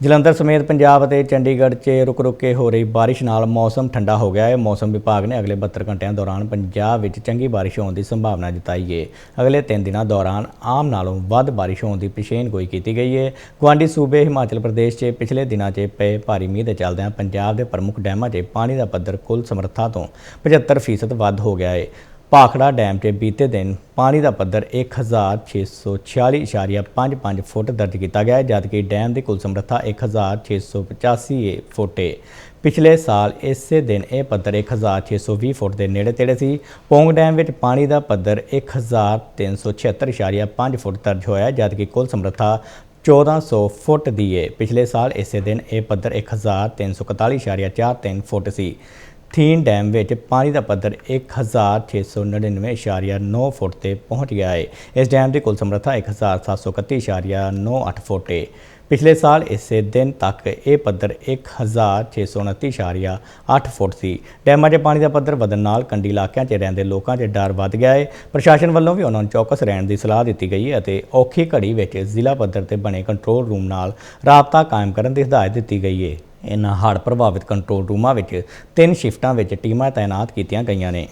ਜਲੰਧਰ ਸਮੇਤ ਪੰਜਾਬ ਅਤੇ ਚੰਡੀਗੜ੍ਹ 'ਚ ਰੁਕ-ਰੁਕ ਕੇ ਹੋ ਰਹੀ ਬਾਰਿਸ਼ ਨਾਲ ਮੌਸਮ ਠੰਡਾ ਹੋ ਗਿਆ ਹੈ। ਮੌਸਮ ਵਿਭਾਗ ਨੇ ਅਗਲੇ 72 ਘੰਟਿਆਂ ਦੌਰਾਨ ਪੰਜਾਬ ਵਿੱਚ ਚੰਗੀ ਬਾਰਿਸ਼ ਹੋਣ ਦੀ ਸੰਭਾਵਨਾ ਜਤਾਈ ਹੈ ਅਗਲੇ 3 ਦਿਨਾਂ ਦੌਰਾਨ ਆਮ ਨਾਲੋਂ ਵੱਧ ਬਾਰਿਸ਼ ਹੋਣ ਦੀ ਪੇਸ਼ੇਨਗੋਈ ਕੀਤੀ ਗਈ ਹੈ ਗੁਆਂਢੀ ਸੂਬੇ ਹਿਮਾਚਲ ਪ੍ਰਦੇਸ਼ 'ਚ ਪਿਛਲੇ ਦਿਨਾਂ 'ਚ ਪਏ ਭਾਰੀ ਮੀਂਹ ਦੇ ਚੱਲਦਿਆਂ ਪੰਜਾਬ ਦੇ ਪ੍ਰਮੁੱਖ ਡੈਮਾਂ 'ਚ ਪਾਣੀ ਦਾ ਪੱਧਰ ਕੁੱਲ ਸਮਰੱਥਾ ਤੋਂ 75% ਵੱਧ ਹੋ ਗਿਆ ਹੈ ਭਾਖੜਾ ਡੈਮ 'ਤੇ ਬੀਤੇ ਦਿਨ ਪਾਣੀ ਦਾ ਪੱਧਰ 1646.55 ਫੁੱਟ ਦਰਜ ਕੀਤਾ ਗਿਆ ਜਦਕਿ ਡੈਮ ਦੀ ਕੁੱਲ ਸਮਰੱਥਾ 1685 ਫੁੱਟ। ਹੈ ਪਿਛਲੇ ਸਾਲ ਇਸੇ ਦਿਨ ਇਹ ਪੱਧਰ 1620 ਫੁੱਟ ਦੇ ਨੇੜੇ ਤੇੜੇ ਸੀ। ਪੌਂਗ ਡੈਮ ਵਿੱਚ ਪਾਣੀ ਦਾ ਪੱਧਰ 1376.5 ਫੁੱਟ ਦਰਜ ਹੋਇਆ ਜਦਕਿ ਕੁੱਲ ਸਮਰੱਥਾ 1400 ਫੁੱਟ ਦੀ ਹੈ ਪਿਛਲੇ ਸਾਲ ਇਸੇ ਦਿਨ ਇਹ ਪੱਧਰ 1341.43 ਫੁੱਟ ਸੀ। ਥੀਨ ਡੈਮ ਵਿੱਚ ਪਾਣੀ ਦਾ ਪੱਧਰ 1699.9 ਫੁੱਟ ਤੇ ਪਹੁੰਚ ਗਿਆ ਹੈ ਇਸ ਡੈਮ ਦੀ ਕੁੱਲ ਸਮਰੱਥਾ 1731.98 ਫੁੱਟ ਹੈ ਪਿਛਲੇ ਸਾਲ ਇਸੇ ਦਿਨ ਤੱਕ ਇਹ ਪੱਧਰ 1629.8 ਫੁੱਟ ਸੀ। ਡੈਮਾਂ 'ਚ ਪਾਣੀ ਦਾ ਪੱਧਰ ਵਧਣ ਨਾਲ ਕੰਢੀ ਇਲਾਕਿਆਂ 'ਚ ਰਹਿੰਦੇ ਲੋਕਾਂ 'ਚ ਡਰ ਵੱਧ ਗਿਆ ਹੈ ਪ੍ਰਸ਼ਾਸਨ ਵੱਲੋਂ ਵੀ ਉਹਨਾਂ ਨੂੰ ਚੌਕਸ ਰਹਿਣ ਦੀ ਸਲਾਹ ਦਿੱਤੀ ਗਈ ਹੈ ਅਤੇ ਔਖੀ ਘੜੀ ਵਿੱਚ ਜ਼ਿਲ੍ਹਾ ਪੱਧਰ ਤੇ ਬਣੇ ਕੰਟਰੋਲ ਰੂਮ ਨਾਲ ਰਾਬਤਾ ਕਾਇਮ ਕਰਨ ਦੀ ਹਦਾਇਤ ਦਿੱਤੀ ਗਈ ਹੈ ਇਹਨਾਂ ਹੜ੍ਹ ਪ੍ਰਭਾਵਿਤ ਕੰਟਰੋਲ ਰੂਮਾਂ ਵਿੱਚ ਤਿੰਨ ਸ਼ਿਫਟਾਂ ਵਿੱਚ ਟੀਮਾਂ ਤਾਇਨਾਤ ਕੀਤੀਆਂ ਗਈਆਂ ਨੇ।